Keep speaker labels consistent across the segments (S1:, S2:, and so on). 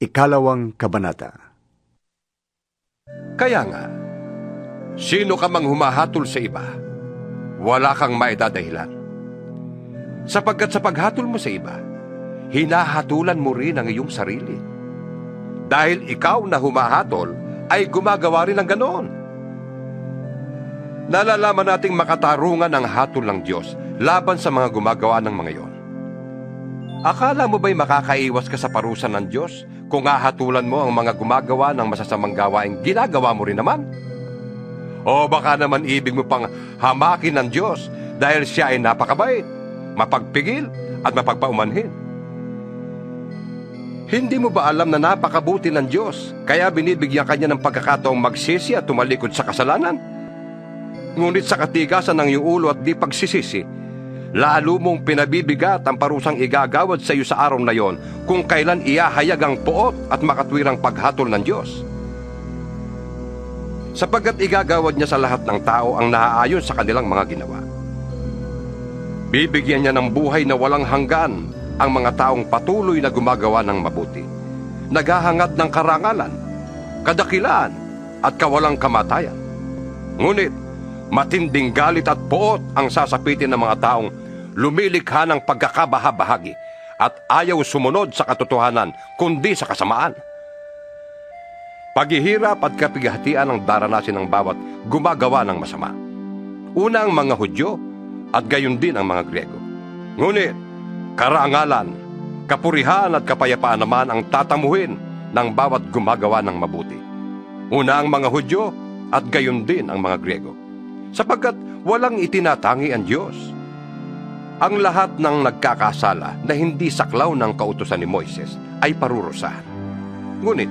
S1: Ikalawang Kabanata
S2: Kaya nga, sino ka mang humahatol sa iba, wala kang maidadahilan. Sapagkat sa paghatol mo sa iba, hinahatulan mo rin ang iyong sarili. Dahil ikaw na humahatol ay gumagawa rin ng ganoon. Nalalaman nating makatarungan ang hatol ng Diyos laban sa mga gumagawa ng mga iyon. Akala mo ba'y makakaiwas ka sa parusa ng Diyos kung hahatulan mo ang mga gumagawa ng masasamang gawaing ginagawa mo rin naman? O baka naman ibig mo pang hamakin ng Diyos dahil siya ay napakabait, mapagpigil at mapagpaumanhin. Hindi mo ba alam na napakabuti ng Diyos kaya binibigyan kanya ng pagkakataong magsisi at tumalikod sa kasalanan? Ngunit sa katigasan ng iyong ulo at di pagsisisi, lalo mong pinabibigat ang parusang igagawad sa iyo sa araw na yon kung kailan iyahayag ang poot at makatwirang paghatol ng Diyos. Sapagkat igagawad niya sa lahat ng tao ang naaayon sa kanilang mga ginawa. Bibigyan niya ng buhay na walang hanggan ang mga taong patuloy na gumagawa ng mabuti, naghahangad ng karangalan, kadakilaan at kawalang kamatayan. Ngunit, matinding galit at poot ang sasapitin ng mga taong lumilikha ng pagkakabahabahagi at ayaw sumunod sa katotohanan kundi sa kasamaan. Paghihirap at kapighatian ang daranasin ng bawat gumagawa ng masama. Una ang mga Hudyo at gayon din ang mga Grego. Ngunit, karangalan, kapurihan at kapayapaan naman ang tatamuhin ng bawat gumagawa ng mabuti. Una ang mga Hudyo at gayon din ang mga Grego. Sapagkat walang itinatangi ang Diyos. Ang lahat ng nagkakasala na hindi saklaw ng kautusan ni Moises ay parurusahan. Ngunit,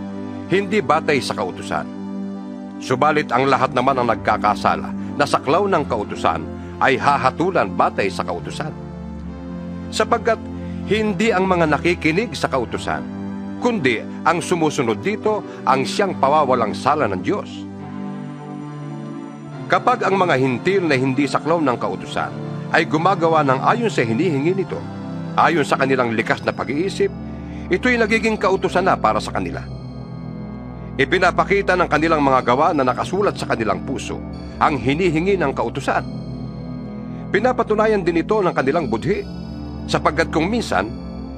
S2: hindi batay sa kautusan. Subalit ang lahat naman ang nagkakasala na saklaw ng kautusan ay hahatulan batay sa kautusan. Sapagkat hindi ang mga nakikinig sa kautusan, kundi ang sumusunod dito ang siyang pawawalang sala ng Diyos. Kapag ang mga hintil na hindi saklaw ng kautusan ay gumagawa ng ayon sa hinihingi nito, ayon sa kanilang likas na pag-iisip, ito'y nagiging kautusan na para sa kanila. Ipinapakita ng kanilang mga gawa na nakasulat sa kanilang puso ang hinihingi ng kautusan. Pinapatunayan din ito ng kanilang budhi, sapagkat kung minsan,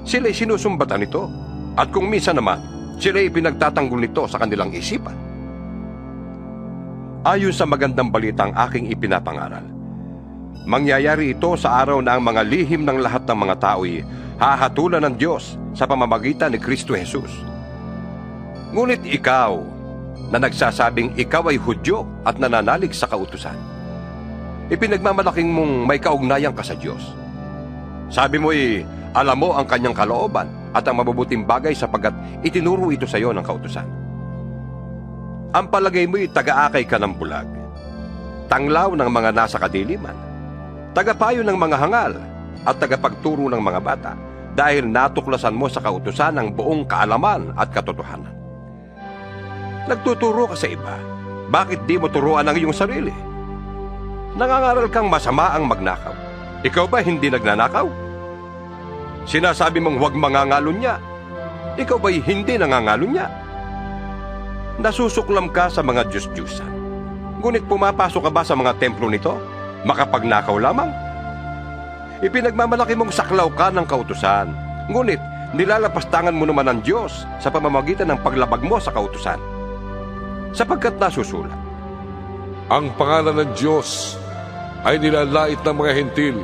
S2: sila'y sinusumbatan nito, at kung minsan naman, sila'y pinagtatanggol nito sa kanilang isipan. Ayon sa magandang balitang aking ipinapangaral, mangyayari ito sa araw na ang mga lihim ng lahat ng mga tao'y hahatulan ng Diyos sa pamamagitan ni Kristo Jesus. Ngunit ikaw, na nagsasabing ikaw ay Hudyo at nananalig sa kautusan, ipinagmamalaking mong may kaugnayan ka sa Diyos. Sabi mo'y alam mo ang kanyang kalooban at ang mabubuting bagay sapagkat itinuro ito sa iyo ng kautusan. Ang palagay mo'y taga-akay ka ng bulag, tanglaw ng mga nasa kadiliman, tagapayo ng mga hangal at tagapagturo ng mga bata dahil natuklasan mo sa kautusan ang buong kaalaman at katotohanan. Nagtuturo ka sa iba, bakit di mo turuan ang iyong sarili? Nangangaral kang masama ang magnakaw. Ikaw ba hindi nagnanakaw? Sinasabi mong huwag mangangalon niya. Ikaw ba'y hindi nangangalon niya? Nasusuklam ka sa mga Diyos-Diyusan. Ngunit pumapasok ka ba sa mga templo nito? Makapagnakaw lamang? Ipinagmamalaki mong saklaw ka ng kautusan. Ngunit nilalapastangan mo naman ang Diyos sa pamamagitan ng paglabag mo sa kautusan. Sapagkat nasusulat,
S3: Ang pangalan ng Diyos ay nilalait ng mga hentil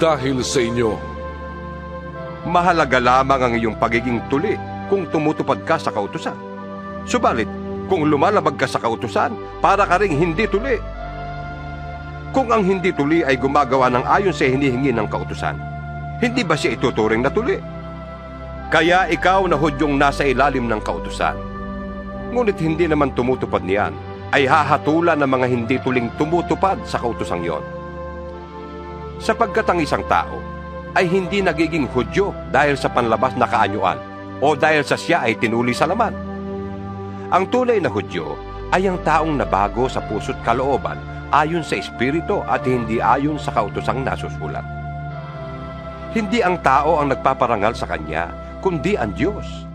S3: dahil sa inyo.
S2: mahalaga lamang ang iyong pagiging tuli kung tumutupad ka sa kautusan. Subalit, kung lumalabag ka sa kautusan, para ka ring hindi tuli. Kung ang hindi tuli ay gumagawa ng ayon sa hinihingi ng kautusan, hindi ba siya ituturing na tuli? Kaya ikaw na hudyong nasa ilalim ng kautusan. Ngunit hindi naman tumutupad niyan, ay hahatulan ng mga hindi tuling tumutupad sa kautosang yon. Sapagkat ang isang tao ay hindi nagiging hudyo dahil sa panlabas na kaanyuan o dahil sa siya ay tinuli sa laman. Ang tunay na hudyo ay ang taong nabago sa puso't kalooban ayon sa Espiritu at hindi ayon sa kautosang nasusulat. Hindi ang tao ang nagpaparangal sa kanya, kundi ang Diyos.